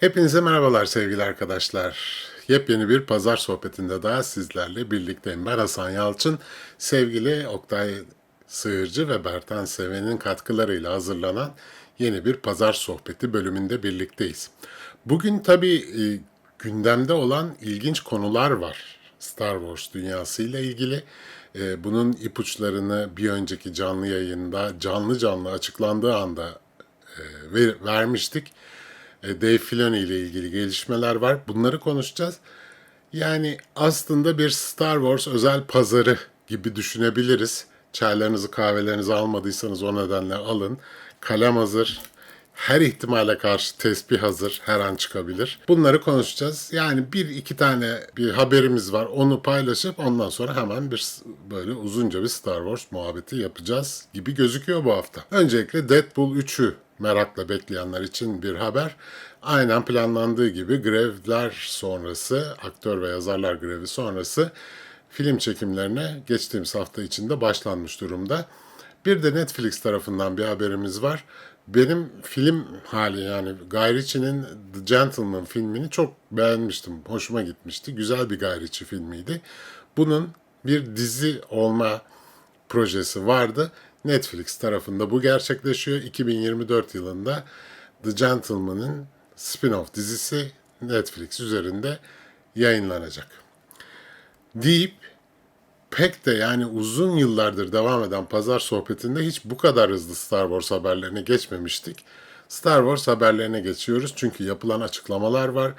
Hepinize merhabalar sevgili arkadaşlar. Yepyeni bir pazar sohbetinde daha sizlerle birlikteyim. Ben Hasan Yalçın. Sevgili Oktay Sığırcı ve Bertan Seven'in katkılarıyla hazırlanan yeni bir pazar sohbeti bölümünde birlikteyiz. Bugün tabii e, gündemde olan ilginç konular var. Star Wars dünyasıyla ilgili. E, Bunun ipuçlarını bir önceki canlı yayında canlı canlı açıklandığı anda e, ver- vermiştik. Dave Filoni ile ilgili gelişmeler var. Bunları konuşacağız. Yani aslında bir Star Wars özel pazarı gibi düşünebiliriz. Çaylarınızı kahvelerinizi almadıysanız o nedenle alın. Kalem hazır. Her ihtimale karşı tespih hazır. Her an çıkabilir. Bunları konuşacağız. Yani bir iki tane bir haberimiz var. Onu paylaşıp ondan sonra hemen bir böyle uzunca bir Star Wars muhabbeti yapacağız gibi gözüküyor bu hafta. Öncelikle Deadpool 3'ü merakla bekleyenler için bir haber. Aynen planlandığı gibi grevler sonrası, aktör ve yazarlar grevi sonrası film çekimlerine geçtiğimiz hafta içinde başlanmış durumda. Bir de Netflix tarafından bir haberimiz var. Benim film hali yani Guy Ritchie'nin The Gentleman filmini çok beğenmiştim. Hoşuma gitmişti. Güzel bir Guy Ritchie filmiydi. Bunun bir dizi olma projesi vardı. Netflix tarafında bu gerçekleşiyor. 2024 yılında The Gentleman'ın spin-off dizisi Netflix üzerinde yayınlanacak. Deyip pek de yani uzun yıllardır devam eden pazar sohbetinde hiç bu kadar hızlı Star Wars haberlerine geçmemiştik. Star Wars haberlerine geçiyoruz çünkü yapılan açıklamalar var.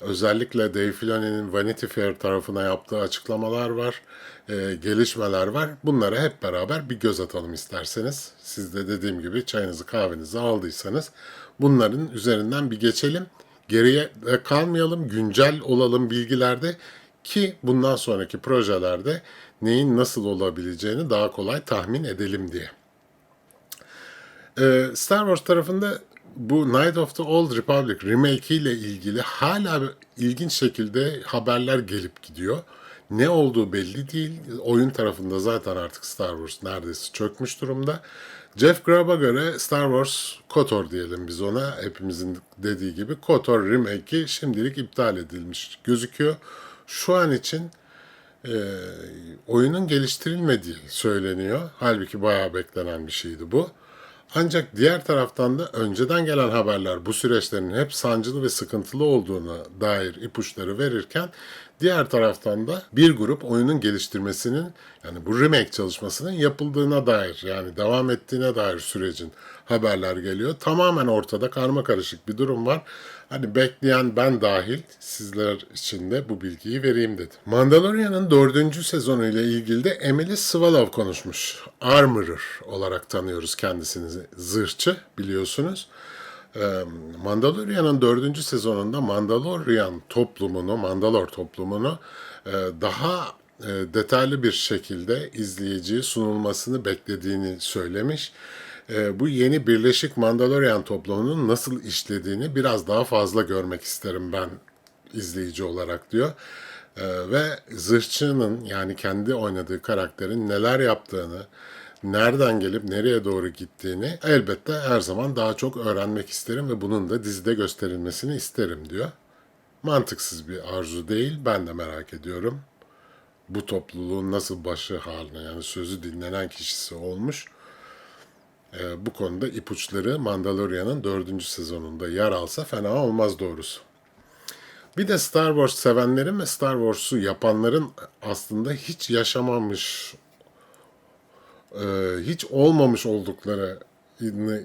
Özellikle Dave Filoni'nin Vanity Fair tarafına yaptığı açıklamalar var, e, gelişmeler var. Bunlara hep beraber bir göz atalım isterseniz. Siz de dediğim gibi çayınızı kahvenizi aldıysanız bunların üzerinden bir geçelim. Geriye kalmayalım, güncel olalım bilgilerde ki bundan sonraki projelerde neyin nasıl olabileceğini daha kolay tahmin edelim diye. Ee, Star Wars tarafında bu Night of the Old Republic remake ile ilgili hala ilginç şekilde haberler gelip gidiyor. Ne olduğu belli değil. Oyun tarafında zaten artık Star Wars neredeyse çökmüş durumda. Jeff Grubb'a göre Star Wars KOTOR diyelim biz ona. Hepimizin dediği gibi KOTOR remake'i şimdilik iptal edilmiş gözüküyor. Şu an için e, oyunun geliştirilmediği söyleniyor. Halbuki bayağı beklenen bir şeydi bu. Ancak diğer taraftan da önceden gelen haberler bu süreçlerin hep sancılı ve sıkıntılı olduğuna dair ipuçları verirken diğer taraftan da bir grup oyunun geliştirmesinin yani bu remake çalışmasının yapıldığına dair yani devam ettiğine dair sürecin haberler geliyor. Tamamen ortada karma karışık bir durum var. Hani bekleyen ben dahil sizler için de bu bilgiyi vereyim dedim. Mandalorian'ın dördüncü sezonu ile ilgili de Emily Swallow konuşmuş. Armorer olarak tanıyoruz kendisini zırhçı biliyorsunuz. Ee, Mandalorian'ın dördüncü sezonunda Mandalorian toplumunu, Mandalor toplumunu e, daha e, detaylı bir şekilde izleyiciye sunulmasını beklediğini söylemiş. E, Bu yeni Birleşik Mandalorian toplumunun nasıl işlediğini biraz daha fazla görmek isterim ben izleyici olarak diyor. Ee, ve zırhçının yani kendi oynadığı karakterin neler yaptığını, nereden gelip nereye doğru gittiğini elbette her zaman daha çok öğrenmek isterim ve bunun da dizide gösterilmesini isterim diyor. Mantıksız bir arzu değil, ben de merak ediyorum. Bu topluluğun nasıl başı haline yani sözü dinlenen kişisi olmuş. Ee, bu konuda ipuçları Mandalorian'ın dördüncü sezonunda yer alsa fena olmaz doğrusu. Bir de Star Wars sevenlerin ve Star Wars'u yapanların aslında hiç yaşamamış, e, hiç olmamış oldukları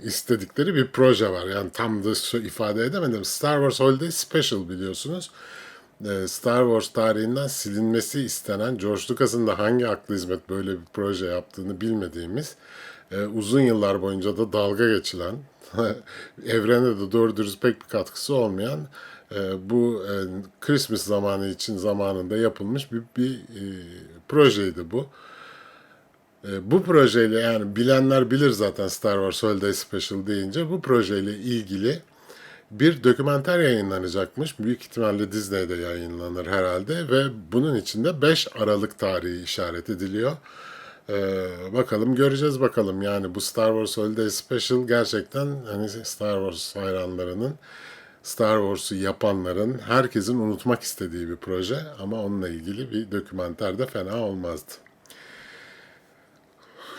istedikleri bir proje var. Yani tam da ifade edemedim. Star Wars Holiday Special biliyorsunuz. E, Star Wars tarihinden silinmesi istenen George Lucas'ın da hangi aklı hizmet böyle bir proje yaptığını bilmediğimiz e, uzun yıllar boyunca da dalga geçilen evrene de doğru dürüst pek bir katkısı olmayan e, bu e, Christmas zamanı için zamanında yapılmış bir, bir projeydi bu. Bu projeyle yani bilenler bilir zaten Star Wars Holiday Special deyince bu projeyle ilgili bir dokümanter yayınlanacakmış. Büyük ihtimalle Disney'de yayınlanır herhalde ve bunun içinde 5 Aralık tarihi işaret ediliyor. Ee, bakalım göreceğiz bakalım yani bu Star Wars Holiday Special gerçekten hani Star Wars hayranlarının Star Wars'u yapanların herkesin unutmak istediği bir proje ama onunla ilgili bir dokümanter de fena olmazdı.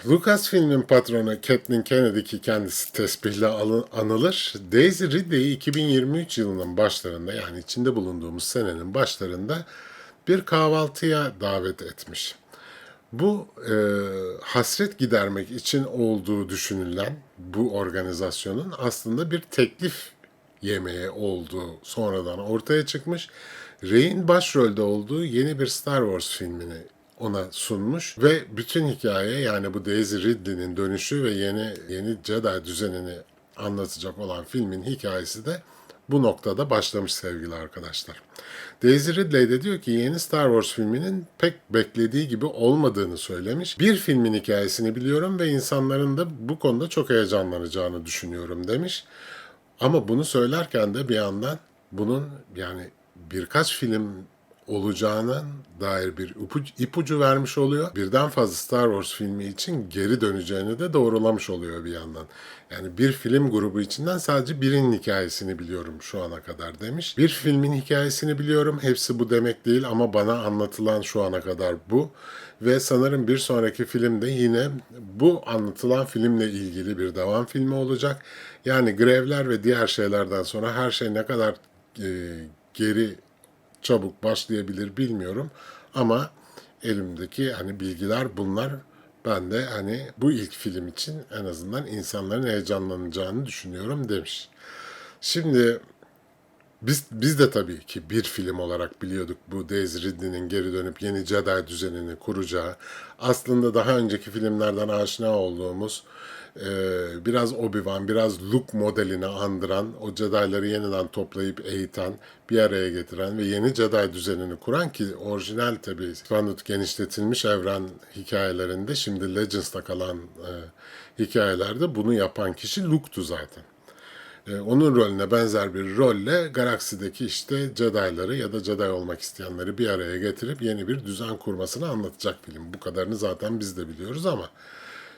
Lucasfilm'in patronu Kathleen Kennedy ki kendisi tesbihle anılır. Daisy Ridley'i 2023 yılının başlarında yani içinde bulunduğumuz senenin başlarında bir kahvaltıya davet etmiş. Bu e, hasret gidermek için olduğu düşünülen bu organizasyonun aslında bir teklif yemeği olduğu sonradan ortaya çıkmış. Rey'in başrolde olduğu yeni bir Star Wars filmini ona sunmuş ve bütün hikaye yani bu Daisy Ridley'nin dönüşü ve yeni yeni Jedi düzenini anlatacak olan filmin hikayesi de bu noktada başlamış sevgili arkadaşlar. Daisy Ridley de diyor ki yeni Star Wars filminin pek beklediği gibi olmadığını söylemiş. Bir filmin hikayesini biliyorum ve insanların da bu konuda çok heyecanlanacağını düşünüyorum demiş. Ama bunu söylerken de bir yandan bunun yani birkaç film olacağına dair bir ipucu, vermiş oluyor. Birden fazla Star Wars filmi için geri döneceğini de doğrulamış oluyor bir yandan. Yani bir film grubu içinden sadece birinin hikayesini biliyorum şu ana kadar demiş. Bir filmin hikayesini biliyorum. Hepsi bu demek değil ama bana anlatılan şu ana kadar bu. Ve sanırım bir sonraki filmde yine bu anlatılan filmle ilgili bir devam filmi olacak. Yani grevler ve diğer şeylerden sonra her şey ne kadar e, geri çabuk başlayabilir bilmiyorum ama elimdeki hani bilgiler bunlar. Ben de hani bu ilk film için en azından insanların heyecanlanacağını düşünüyorum demiş. Şimdi biz, biz de tabii ki bir film olarak biliyorduk bu Daisy Ridley'nin geri dönüp yeni Jedi düzenini kuracağı. Aslında daha önceki filmlerden aşina olduğumuz e, biraz Obi-Wan, biraz Luke modelini andıran, o Jedi'ları yeniden toplayıp eğiten, bir araya getiren ve yeni Jedi düzenini kuran ki orijinal tabii Expanded genişletilmiş evren hikayelerinde şimdi Legends'ta kalan e, hikayelerde bunu yapan kişi Luke'tu zaten. E, onun rolüne benzer bir rolle galaksideki işte Jedi'ları ya da Jedi olmak isteyenleri bir araya getirip yeni bir düzen kurmasını anlatacak film. Bu kadarını zaten biz de biliyoruz ama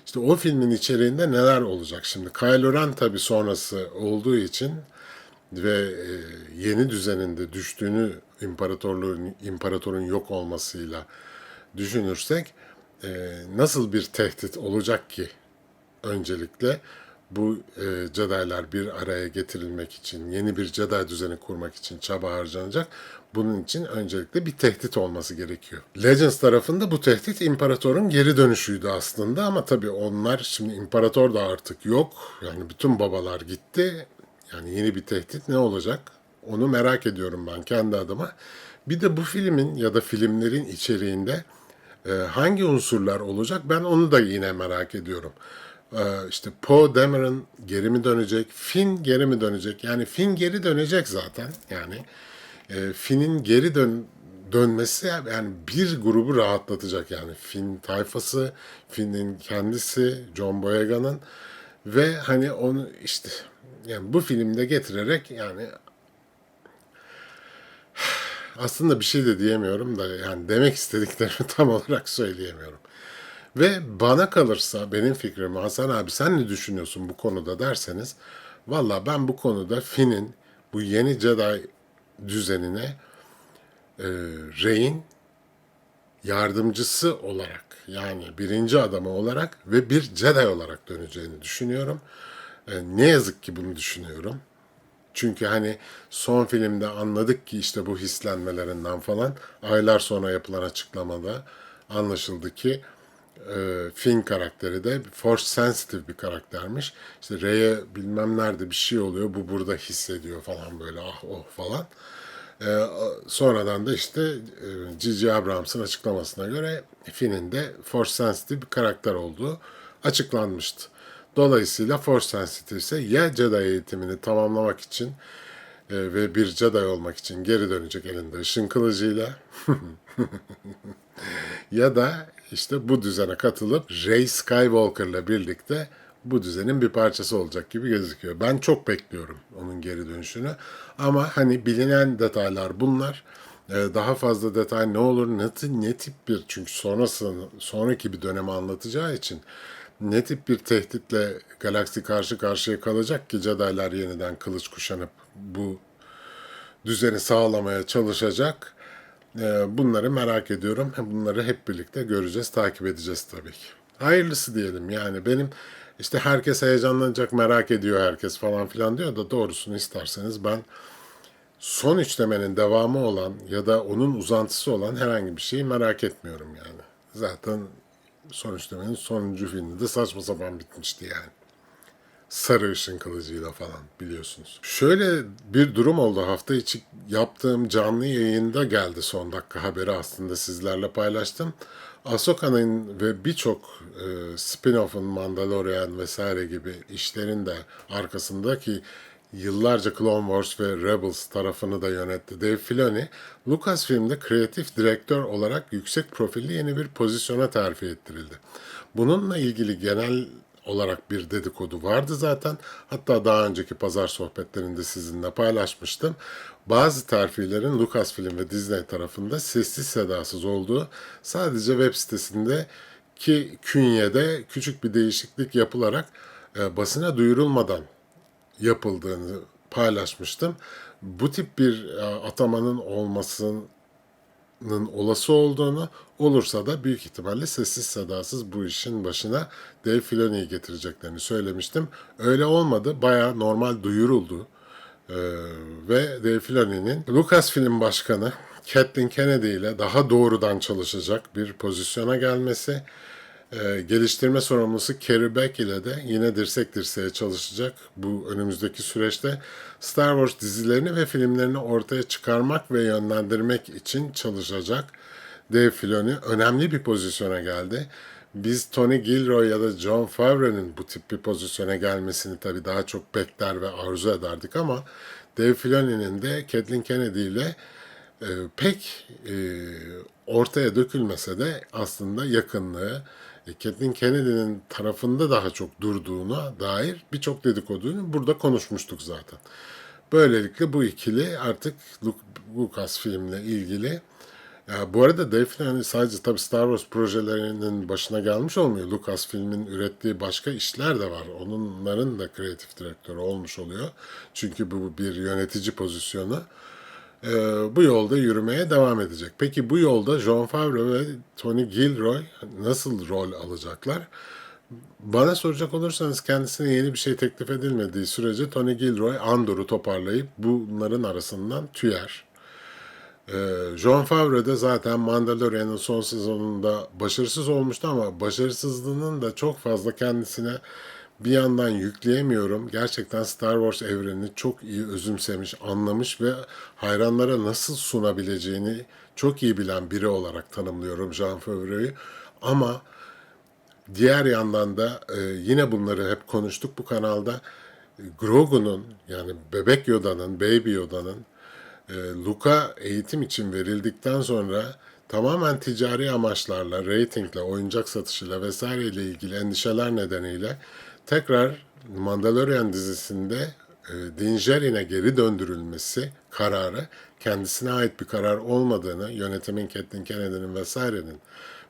işte o filmin içeriğinde neler olacak şimdi? Kylo Ren tabii sonrası olduğu için ve e, yeni düzeninde düştüğünü imparatorluğun imparatorun yok olmasıyla düşünürsek e, nasıl bir tehdit olacak ki öncelikle bu e, Jedi'lar bir araya getirilmek için, yeni bir Jedi düzeni kurmak için çaba harcanacak. Bunun için öncelikle bir tehdit olması gerekiyor. Legends tarafında bu tehdit imparatorun geri dönüşüydü aslında ama tabii onlar şimdi imparator da artık yok. Yani bütün babalar gitti. Yani yeni bir tehdit ne olacak? Onu merak ediyorum ben kendi adıma. Bir de bu filmin ya da filmlerin içeriğinde e, hangi unsurlar olacak ben onu da yine merak ediyorum. E, işte Poe Dameron geri mi dönecek? Finn geri mi dönecek? Yani Finn geri dönecek zaten. Yani e, Finn'in geri dön dönmesi yani bir grubu rahatlatacak yani Finn tayfası, Finn'in kendisi, John Boyega'nın ve hani onu işte yani bu filmde getirerek yani aslında bir şey de diyemiyorum da yani demek istediklerimi tam olarak söyleyemiyorum. Ve bana kalırsa benim fikrim Hasan abi sen ne düşünüyorsun bu konuda derseniz valla ben bu konuda Finn'in bu yeni Jedi düzenine e, Rey'in yardımcısı olarak yani birinci adamı olarak ve bir Jedi olarak döneceğini düşünüyorum. E, ne yazık ki bunu düşünüyorum. Çünkü hani son filmde anladık ki işte bu hislenmelerinden falan aylar sonra yapılan açıklamada anlaşıldı ki e, Finn karakteri de force sensitive bir karaktermiş. İşte Rey'e bilmem nerede bir şey oluyor bu burada hissediyor falan böyle ah oh falan. E, sonradan da işte e. Abrams'ın açıklamasına göre Finn'in de force sensitive bir karakter olduğu açıklanmıştı. Dolayısıyla Force Sensitive ise ya Jedi eğitimini tamamlamak için e, ve bir Jedi olmak için geri dönecek elinde ışın kılıcıyla ya da işte bu düzene katılıp Rey Skywalker'la birlikte bu düzenin bir parçası olacak gibi gözüküyor. Ben çok bekliyorum onun geri dönüşünü. Ama hani bilinen detaylar bunlar. Ee, Daha fazla detay ne olur, ne, ne tip bir çünkü sonrası sonraki bir dönemi anlatacağı için ne tip bir tehditle galaksi karşı karşıya kalacak ki Jedi'lar yeniden kılıç kuşanıp bu düzeni sağlamaya çalışacak. Ee, Bunları merak ediyorum. Bunları hep birlikte göreceğiz, takip edeceğiz tabii ki. Hayırlısı diyelim yani benim işte herkes heyecanlanacak, merak ediyor herkes falan filan diyor da doğrusunu isterseniz ben son üçlemenin devamı olan ya da onun uzantısı olan herhangi bir şeyi merak etmiyorum yani. Zaten son üçlemenin sonuncu filmi de saçma sapan bitmişti yani sarı ışın kılıcıyla falan biliyorsunuz. Şöyle bir durum oldu hafta içi yaptığım canlı yayında geldi son dakika haberi aslında sizlerle paylaştım. Ahsoka'nın ve birçok e, spin-off'un Mandalorian vesaire gibi işlerin de arkasındaki yıllarca Clone Wars ve Rebels tarafını da yönetti Dave Filoni, Lucasfilm'de kreatif direktör olarak yüksek profilli yeni bir pozisyona terfi ettirildi. Bununla ilgili genel olarak bir dedikodu vardı zaten. Hatta daha önceki pazar sohbetlerinde sizinle paylaşmıştım. Bazı terfilerin Lucasfilm ve Disney tarafında sessiz sedasız olduğu sadece web sitesinde ki künyede küçük bir değişiklik yapılarak e, basına duyurulmadan yapıldığını paylaşmıştım. Bu tip bir e, atamanın olmasının olası olduğunu olursa da büyük ihtimalle sessiz sedasız bu işin başına Dave Filoni'yi getireceklerini söylemiştim. Öyle olmadı. Baya normal duyuruldu. Ee, ve Dave Filoni'nin Lucasfilm Başkanı Kathleen Kennedy ile daha doğrudan çalışacak bir pozisyona gelmesi ee, geliştirme sorumlusu Carrie Beck ile de yine dirsek dirseğe çalışacak bu önümüzdeki süreçte Star Wars dizilerini ve filmlerini ortaya çıkarmak ve yönlendirmek için çalışacak. Dave Filoni önemli bir pozisyona geldi. Biz Tony Gilroy ya da John Favreau'nun bu tip bir pozisyona gelmesini tabii daha çok bekler ve arzu ederdik ama Dave Filoni'nin de Kathleen Kennedy ile e, pek e, ortaya dökülmese de aslında yakınlığı, Kathleen Kennedy'nin tarafında daha çok durduğuna dair birçok dedikodunu burada konuşmuştuk zaten. Böylelikle bu ikili artık Lucas filmle ilgili ya bu arada Dave Filoni sadece tabii Star Wars projelerinin başına gelmiş olmuyor. Lucas filmin ürettiği başka işler de var. Onların da kreatif direktörü olmuş oluyor. Çünkü bu bir yönetici pozisyonu. Ee, bu yolda yürümeye devam edecek. Peki bu yolda John Favreau ve Tony Gilroy nasıl rol alacaklar? Bana soracak olursanız kendisine yeni bir şey teklif edilmediği sürece Tony Gilroy Andor'u toparlayıp bunların arasından tüyer. Ee, John Favreau da zaten Mandalorian'ın son sezonunda başarısız olmuştu ama başarısızlığının da çok fazla kendisine bir yandan yükleyemiyorum. Gerçekten Star Wars evrenini çok iyi özümsemiş, anlamış ve hayranlara nasıl sunabileceğini çok iyi bilen biri olarak tanımlıyorum Jean Favreau'yu. Ama diğer yandan da e, yine bunları hep konuştuk bu kanalda. Grogu'nun yani bebek Yoda'nın, Baby Yoda'nın e, Luka eğitim için verildikten sonra tamamen ticari amaçlarla, reytingle, oyuncak satışıyla vesaireyle ilgili endişeler nedeniyle tekrar Mandalorian dizisinde e, Din Djarin'e geri döndürülmesi kararı kendisine ait bir karar olmadığını, yönetimin Kathleen Kennedy'nin vesairenin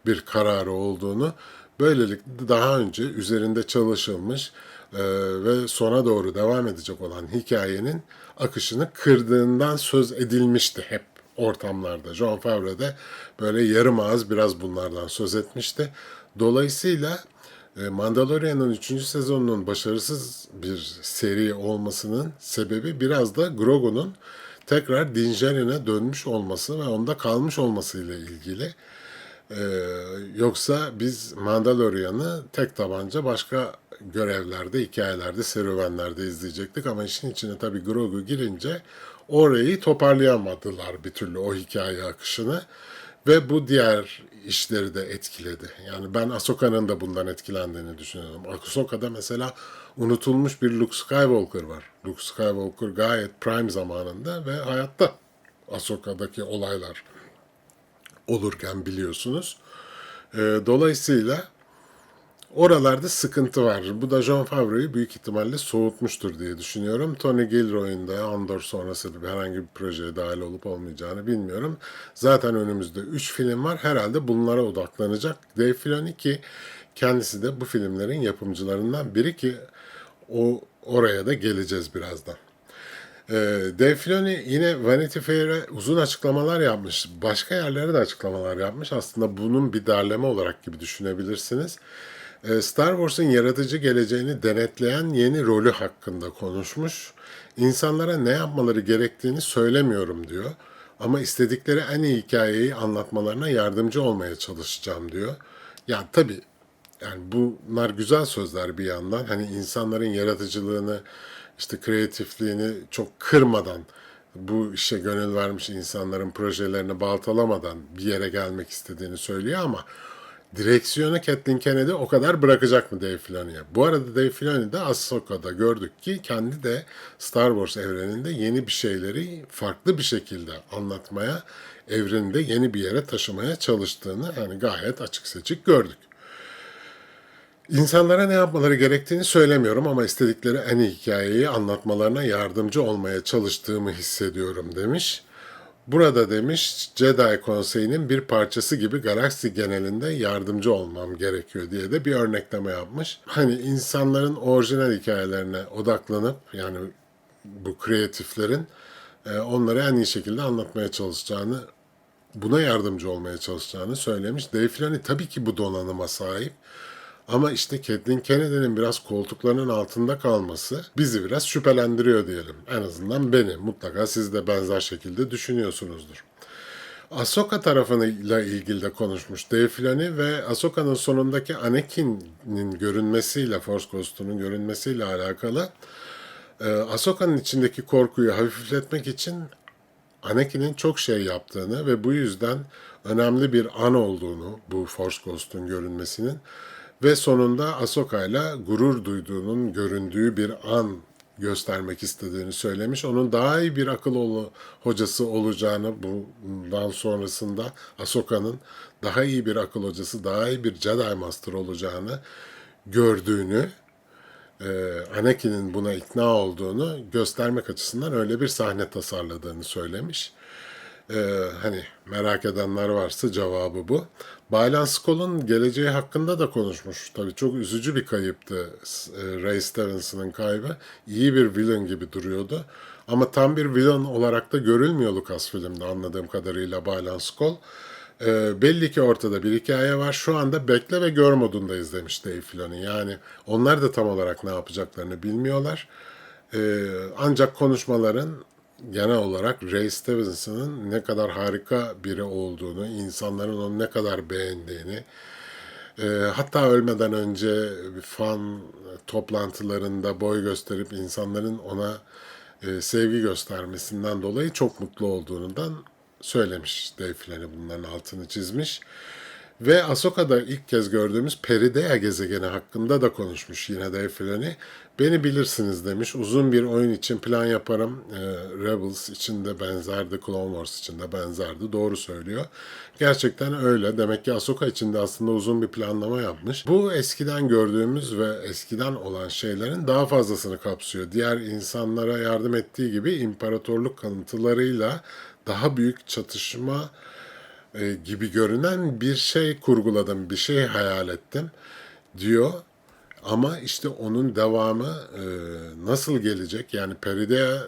bir kararı olduğunu böylelikle daha önce üzerinde çalışılmış e, ve sona doğru devam edecek olan hikayenin akışını kırdığından söz edilmişti hep ortamlarda. John Favreau da böyle yarım ağız biraz bunlardan söz etmişti. Dolayısıyla Mandalorian'ın 3. sezonunun başarısız bir seri olmasının sebebi biraz da Grogu'nun tekrar Din Djarin'e dönmüş olması ve onda kalmış olmasıyla ilgili. Ee, yoksa biz Mandalorian'ı tek tabanca başka görevlerde, hikayelerde, serüvenlerde izleyecektik ama işin içine tabii Grogu girince orayı toparlayamadılar bir türlü o hikaye akışını ve bu diğer işleri de etkiledi. Yani ben Ahsoka'nın da bundan etkilendiğini düşünüyorum. Ahsoka'da mesela unutulmuş bir Luke Skywalker var. Luke Skywalker gayet prime zamanında ve hayatta Ahsoka'daki olaylar olurken biliyorsunuz. E, dolayısıyla oralarda sıkıntı var. Bu da John Favreau'yu büyük ihtimalle soğutmuştur diye düşünüyorum. Tony Gilroy'un da Andor sonrası herhangi bir projeye dahil olup olmayacağını bilmiyorum. Zaten önümüzde 3 film var. Herhalde bunlara odaklanacak. Dave Filoni ki kendisi de bu filmlerin yapımcılarından biri ki o oraya da geleceğiz birazdan. Ee, Dave Filoni yine Vanity Fair'e uzun açıklamalar yapmış. Başka yerlere de açıklamalar yapmış. Aslında bunun bir derleme olarak gibi düşünebilirsiniz. Ee, Star Wars'un yaratıcı geleceğini denetleyen yeni rolü hakkında konuşmuş. İnsanlara ne yapmaları gerektiğini söylemiyorum diyor. Ama istedikleri en iyi hikayeyi anlatmalarına yardımcı olmaya çalışacağım diyor. Ya tabii yani bunlar güzel sözler bir yandan. Hani insanların yaratıcılığını, işte kreatifliğini çok kırmadan, bu işe gönül vermiş insanların projelerini baltalamadan bir yere gelmek istediğini söylüyor ama direksiyonu Kathleen Kennedy o kadar bırakacak mı Dave Filoni'ye? Bu arada Dave Filoni de Ahsoka'da gördük ki kendi de Star Wars evreninde yeni bir şeyleri farklı bir şekilde anlatmaya, evreninde yeni bir yere taşımaya çalıştığını yani gayet açık seçik gördük. İnsanlara ne yapmaları gerektiğini söylemiyorum ama istedikleri en iyi hikayeyi anlatmalarına yardımcı olmaya çalıştığımı hissediyorum demiş. Burada demiş Jedi Konseyi'nin bir parçası gibi galaksi genelinde yardımcı olmam gerekiyor diye de bir örnekleme yapmış. Hani insanların orijinal hikayelerine odaklanıp yani bu kreatiflerin e, onları en iyi şekilde anlatmaya çalışacağını buna yardımcı olmaya çalışacağını söylemiş. Dave Filoni tabii ki bu donanıma sahip. Ama işte Kathleen Kennedy'nin biraz koltuklarının altında kalması bizi biraz şüphelendiriyor diyelim. En azından beni. Mutlaka siz de benzer şekilde düşünüyorsunuzdur. Ahsoka tarafıyla ilgili de konuşmuş Dave Filoni ve Ahsoka'nın sonundaki Anakin'in görünmesiyle, Force Ghost'unun görünmesiyle alakalı e, Ahsoka'nın içindeki korkuyu hafifletmek için Anakin'in çok şey yaptığını ve bu yüzden önemli bir an olduğunu bu Force Ghost'un görünmesinin ve sonunda Ahsoka ile gurur duyduğunun göründüğü bir an göstermek istediğini söylemiş. Onun daha iyi bir akıl olu, hocası olacağını bundan sonrasında Ahsoka'nın daha iyi bir akıl hocası, daha iyi bir Jedi Master olacağını gördüğünü, e, Anakin'in buna ikna olduğunu göstermek açısından öyle bir sahne tasarladığını söylemiş. Ee, hani merak edenler varsa cevabı bu. Baylan Skoll'un geleceği hakkında da konuşmuş. Tabii çok üzücü bir kayıptı e, Ray Stevenson'ın kaybı. İyi bir villain gibi duruyordu. Ama tam bir villain olarak da görülmüyor Lucasfilm'de anladığım kadarıyla Baylan Skoll. Ee, belli ki ortada bir hikaye var. Şu anda bekle ve gör modundayız demiş Dave Filoni. Yani onlar da tam olarak ne yapacaklarını bilmiyorlar. Ee, ancak konuşmaların genel olarak Ray Stevenson'ın ne kadar harika biri olduğunu, insanların onu ne kadar beğendiğini, e, hatta ölmeden önce fan toplantılarında boy gösterip insanların ona e, sevgi göstermesinden dolayı çok mutlu olduğundan söylemiş Dave Filoni bunların altını çizmiş. Ve Ahsoka'da ilk kez gördüğümüz Peridea gezegeni hakkında da konuşmuş yine Dave Filoni. Beni bilirsiniz demiş. Uzun bir oyun için plan yaparım. Ee, Rebels için de benzerdi, Clone Wars için de benzerdi. Doğru söylüyor. Gerçekten öyle. Demek ki Ahsoka için de aslında uzun bir planlama yapmış. Bu eskiden gördüğümüz ve eskiden olan şeylerin daha fazlasını kapsıyor. Diğer insanlara yardım ettiği gibi imparatorluk kanıtılarıyla daha büyük çatışma e, gibi görünen bir şey kurguladım, bir şey hayal ettim diyor. Ama işte onun devamı e, nasıl gelecek? Yani Peridea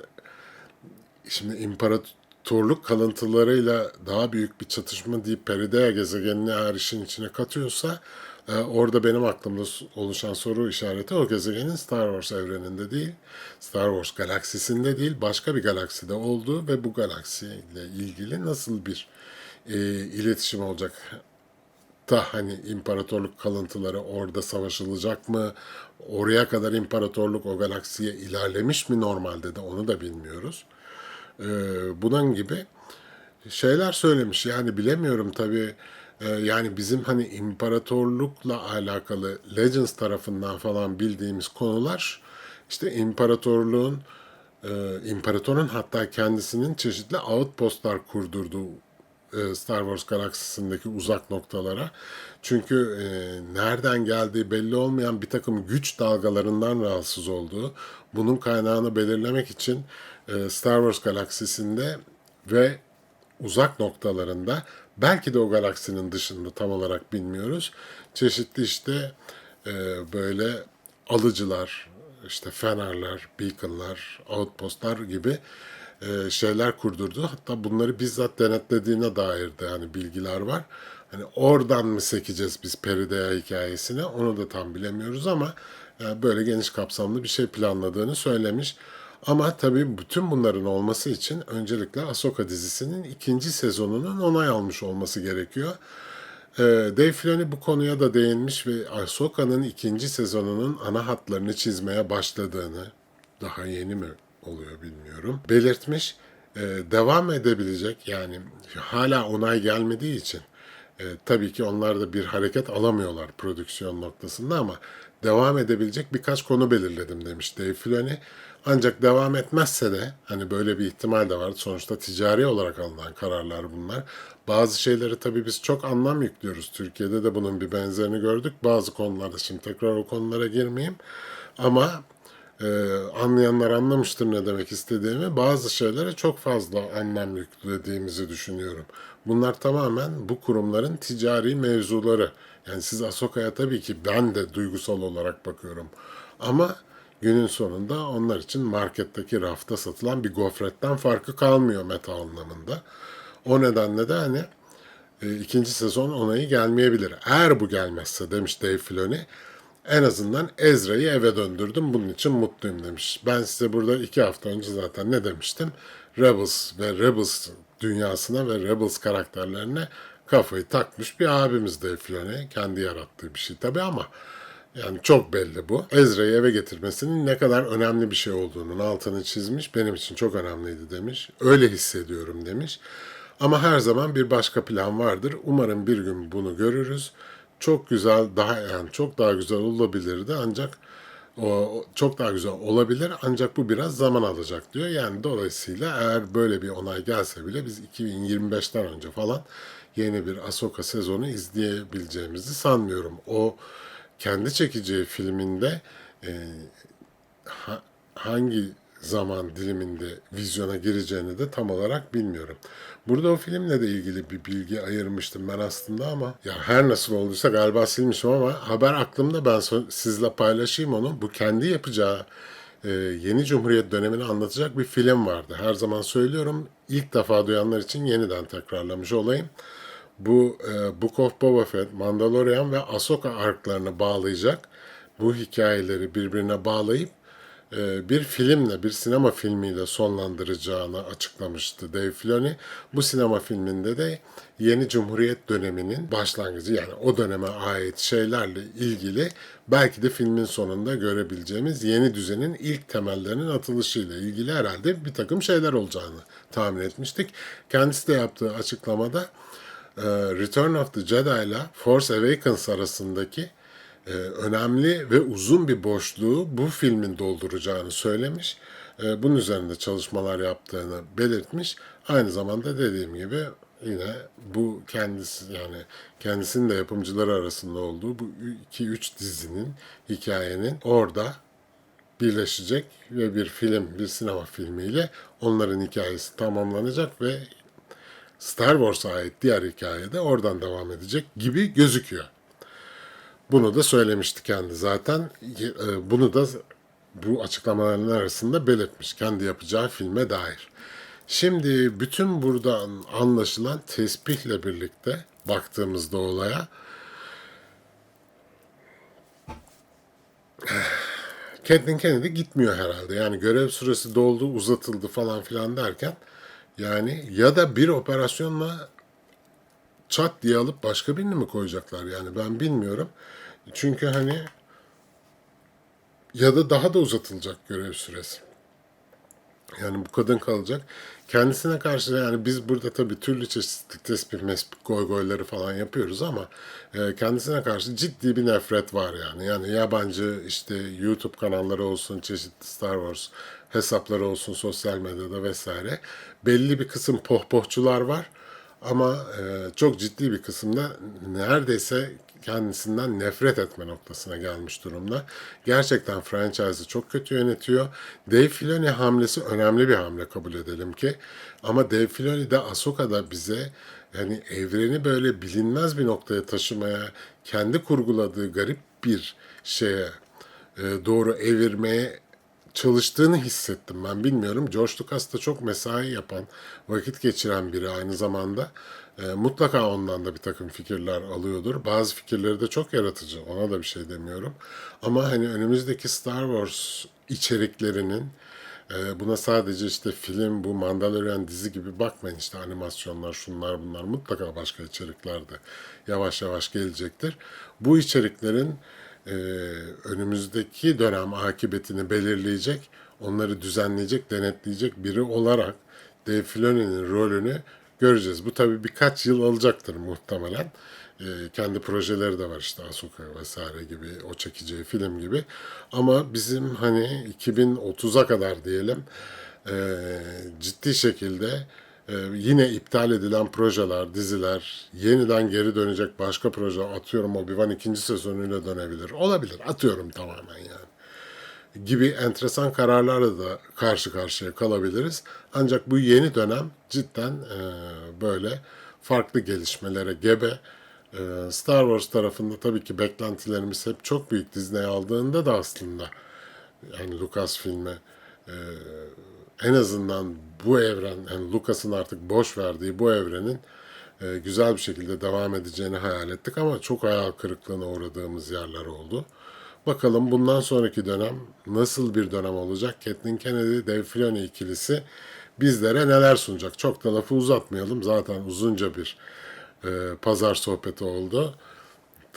şimdi imparatorluk kalıntılarıyla daha büyük bir çatışma deyip Peridea gezegenini eğer işin içine katıyorsa e, orada benim aklımda oluşan soru işareti o gezegenin Star Wars evreninde değil, Star Wars galaksisinde değil, başka bir galakside olduğu ve bu galaksiyle ilgili nasıl bir e, iletişim olacak da hani imparatorluk kalıntıları orada savaşılacak mı? Oraya kadar imparatorluk o galaksiye ilerlemiş mi normalde de onu da bilmiyoruz. Ee, bunun gibi şeyler söylemiş. Yani bilemiyorum tabii. Ee, yani bizim hani imparatorlukla alakalı Legends tarafından falan bildiğimiz konular işte imparatorluğun e, imparatorun hatta kendisinin çeşitli outpostlar kurdurduğu e, Star Wars galaksisindeki uzak noktalara. Çünkü e, nereden geldiği belli olmayan bir takım güç dalgalarından rahatsız olduğu, bunun kaynağını belirlemek için e, Star Wars galaksisinde ve uzak noktalarında belki de o galaksinin dışında tam olarak bilmiyoruz. Çeşitli işte e, böyle alıcılar, işte fenerler, beaconlar, outpostlar gibi e, şeyler kurdurdu. Hatta bunları bizzat denetlediğine dair de yani bilgiler var. Hani oradan mı sekeceğiz biz Perideya hikayesine onu da tam bilemiyoruz ama yani böyle geniş kapsamlı bir şey planladığını söylemiş. Ama tabii bütün bunların olması için öncelikle Ahsoka dizisinin ikinci sezonunun onay almış olması gerekiyor. Ee, Dave Filoni bu konuya da değinmiş ve Ahsoka'nın ikinci sezonunun ana hatlarını çizmeye başladığını, daha yeni mi oluyor bilmiyorum, belirtmiş. Ee, devam edebilecek yani hala onay gelmediği için e, tabii ki onlar da bir hareket alamıyorlar prodüksiyon noktasında ama devam edebilecek birkaç konu belirledim demiş Dave Filoni. Ancak devam etmezse de hani böyle bir ihtimal de var. Sonuçta ticari olarak alınan kararlar bunlar. Bazı şeyleri tabii biz çok anlam yüklüyoruz. Türkiye'de de bunun bir benzerini gördük. Bazı konularda şimdi tekrar o konulara girmeyeyim. Ama e, anlayanlar anlamıştır ne demek istediğimi. Bazı şeylere çok fazla anlam yüklediğimizi düşünüyorum. Bunlar tamamen bu kurumların ticari mevzuları. Yani siz Asoka'ya tabii ki ben de duygusal olarak bakıyorum. Ama günün sonunda onlar için marketteki rafta satılan bir gofretten farkı kalmıyor meta anlamında. O nedenle de hani e, ikinci sezon onayı gelmeyebilir. Eğer bu gelmezse demiş Dave Filoni en azından Ezra'yı eve döndürdüm. Bunun için mutluyum demiş. Ben size burada iki hafta önce zaten ne demiştim? Rebels ve Rebels dünyasına ve Rebels karakterlerine kafayı takmış bir abimiz Dave Filoni. Kendi yarattığı bir şey tabii ama yani çok belli bu. Ezra'yı eve getirmesinin ne kadar önemli bir şey olduğunun altını çizmiş. Benim için çok önemliydi demiş. Öyle hissediyorum demiş. Ama her zaman bir başka plan vardır. Umarım bir gün bunu görürüz. Çok güzel, daha yani çok daha güzel olabilirdi ancak o çok daha güzel olabilir ancak bu biraz zaman alacak diyor. Yani dolayısıyla eğer böyle bir onay gelse bile biz 2025'ten önce falan yeni bir Ahsoka sezonu izleyebileceğimizi sanmıyorum. O kendi çekeceği filminde e, ha, hangi zaman diliminde vizyona gireceğini de tam olarak bilmiyorum. Burada o filmle de ilgili bir bilgi ayırmıştım ben aslında ama ya her nasıl olduysa galiba silmişim ama haber aklımda ben sizle paylaşayım onu. Bu kendi yapacağı e, yeni Cumhuriyet dönemini anlatacak bir film vardı. Her zaman söylüyorum ilk defa duyanlar için yeniden tekrarlamış olayım bu e, Book of Boba Fett, Mandalorian ve Ahsoka arklarını bağlayacak bu hikayeleri birbirine bağlayıp bir filmle, bir sinema filmiyle sonlandıracağını açıklamıştı Dave Filoni. Bu sinema filminde de yeni Cumhuriyet döneminin başlangıcı yani o döneme ait şeylerle ilgili belki de filmin sonunda görebileceğimiz yeni düzenin ilk temellerinin atılışıyla ilgili herhalde bir takım şeyler olacağını tahmin etmiştik. Kendisi de yaptığı açıklamada e, Return of the Jedi ile Force Awakens arasındaki e, önemli ve uzun bir boşluğu bu filmin dolduracağını söylemiş. E, bunun üzerinde çalışmalar yaptığını belirtmiş. Aynı zamanda dediğim gibi yine bu kendisi yani kendisinin de yapımcıları arasında olduğu bu 2-3 dizinin hikayenin orada birleşecek ve bir film, bir sinema filmiyle onların hikayesi tamamlanacak ve Star Wars'a ait diğer hikaye de oradan devam edecek gibi gözüküyor. Bunu da söylemişti kendi zaten. E, bunu da bu açıklamaların arasında belirtmiş kendi yapacağı filme dair. Şimdi bütün buradan anlaşılan tespihle birlikte baktığımızda olaya Kathleen Kennedy gitmiyor herhalde. Yani görev süresi doldu, uzatıldı falan filan derken yani ya da bir operasyonla çat diye alıp başka birini mi koyacaklar yani ben bilmiyorum. Çünkü hani ya da daha da uzatılacak görev süresi. Yani bu kadın kalacak. Kendisine karşı yani biz burada tabii türlü çeşitli tespih mespih goy goyları falan yapıyoruz ama e, kendisine karşı ciddi bir nefret var yani. Yani yabancı işte YouTube kanalları olsun, çeşitli Star Wars hesapları olsun sosyal medyada vesaire. Belli bir kısım pohpohçular var ama e, çok ciddi bir kısımda neredeyse kendisinden nefret etme noktasına gelmiş durumda. Gerçekten franchise'ı çok kötü yönetiyor. Dave Filoni hamlesi önemli bir hamle kabul edelim ki. Ama Dave Filoni de Ahsoka'da bize yani evreni böyle bilinmez bir noktaya taşımaya kendi kurguladığı garip bir şeye e, doğru evirmeye çalıştığını hissettim ben bilmiyorum. George Lucas da çok mesai yapan, vakit geçiren biri aynı zamanda. E, mutlaka ondan da bir takım fikirler alıyordur. Bazı fikirleri de çok yaratıcı. Ona da bir şey demiyorum. Ama hani önümüzdeki Star Wars içeriklerinin e, buna sadece işte film, bu Mandalorian dizi gibi bakmayın işte animasyonlar, şunlar bunlar mutlaka başka içerikler de yavaş yavaş gelecektir. Bu içeriklerin e, önümüzdeki dönem akıbetini belirleyecek, onları düzenleyecek, denetleyecek biri olarak Dave Filoni'nin rolünü göreceğiz. Bu tabii birkaç yıl alacaktır muhtemelen. E, kendi projeleri de var işte Asuka vesaire gibi, o çekeceği film gibi. Ama bizim hani 2030'a kadar diyelim e, ciddi şekilde ee, yine iptal edilen projeler, diziler, yeniden geri dönecek başka proje atıyorum Obi-Wan ikinci sezonuyla dönebilir. Olabilir. Atıyorum tamamen yani. Gibi enteresan kararlarla da karşı karşıya kalabiliriz. Ancak bu yeni dönem cidden e, böyle farklı gelişmelere gebe. E, Star Wars tarafında tabii ki beklentilerimiz hep çok büyük Disney aldığında da aslında yani Lucas filmi en azından bu evren, yani Lucas'ın artık boş verdiği bu evrenin e, güzel bir şekilde devam edeceğini hayal ettik ama çok hayal kırıklığına uğradığımız yerler oldu. Bakalım bundan sonraki dönem nasıl bir dönem olacak? Kathleen Kennedy, Dave Filoni ikilisi bizlere neler sunacak? Çok da lafı uzatmayalım. Zaten uzunca bir e, pazar sohbeti oldu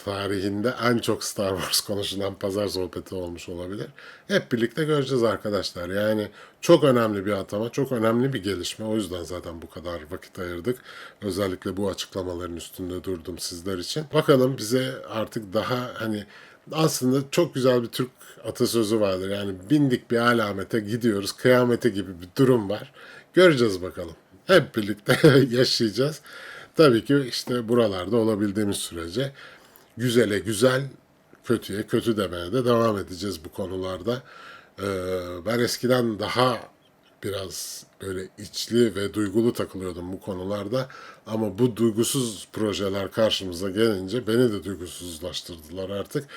tarihinde en çok Star Wars konuşulan pazar sohbeti olmuş olabilir. Hep birlikte göreceğiz arkadaşlar. Yani çok önemli bir atama, çok önemli bir gelişme. O yüzden zaten bu kadar vakit ayırdık. Özellikle bu açıklamaların üstünde durdum sizler için. Bakalım bize artık daha hani aslında çok güzel bir Türk atasözü vardır. Yani bindik bir alamete gidiyoruz. Kıyamete gibi bir durum var. Göreceğiz bakalım. Hep birlikte yaşayacağız. Tabii ki işte buralarda olabildiğimiz sürece güzele güzel, kötüye kötü demeye de devam edeceğiz bu konularda. Ee, ben eskiden daha biraz böyle içli ve duygulu takılıyordum bu konularda. Ama bu duygusuz projeler karşımıza gelince beni de duygusuzlaştırdılar artık.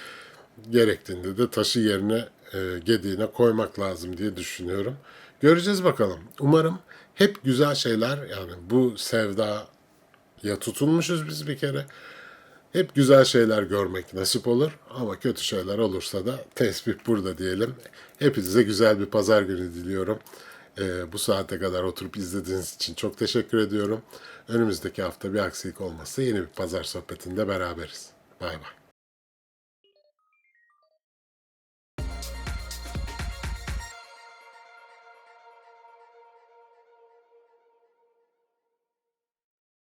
Gerektiğinde de taşı yerine e, gediğine koymak lazım diye düşünüyorum. Göreceğiz bakalım. Umarım hep güzel şeyler yani bu sevda ya tutulmuşuz biz bir kere. Hep güzel şeyler görmek nasip olur ama kötü şeyler olursa da tesbih burada diyelim. Hepinize güzel bir pazar günü diliyorum. Ee, bu saate kadar oturup izlediğiniz için çok teşekkür ediyorum. Önümüzdeki hafta bir aksilik olmazsa yeni bir pazar sohbetinde beraberiz. Bay bay.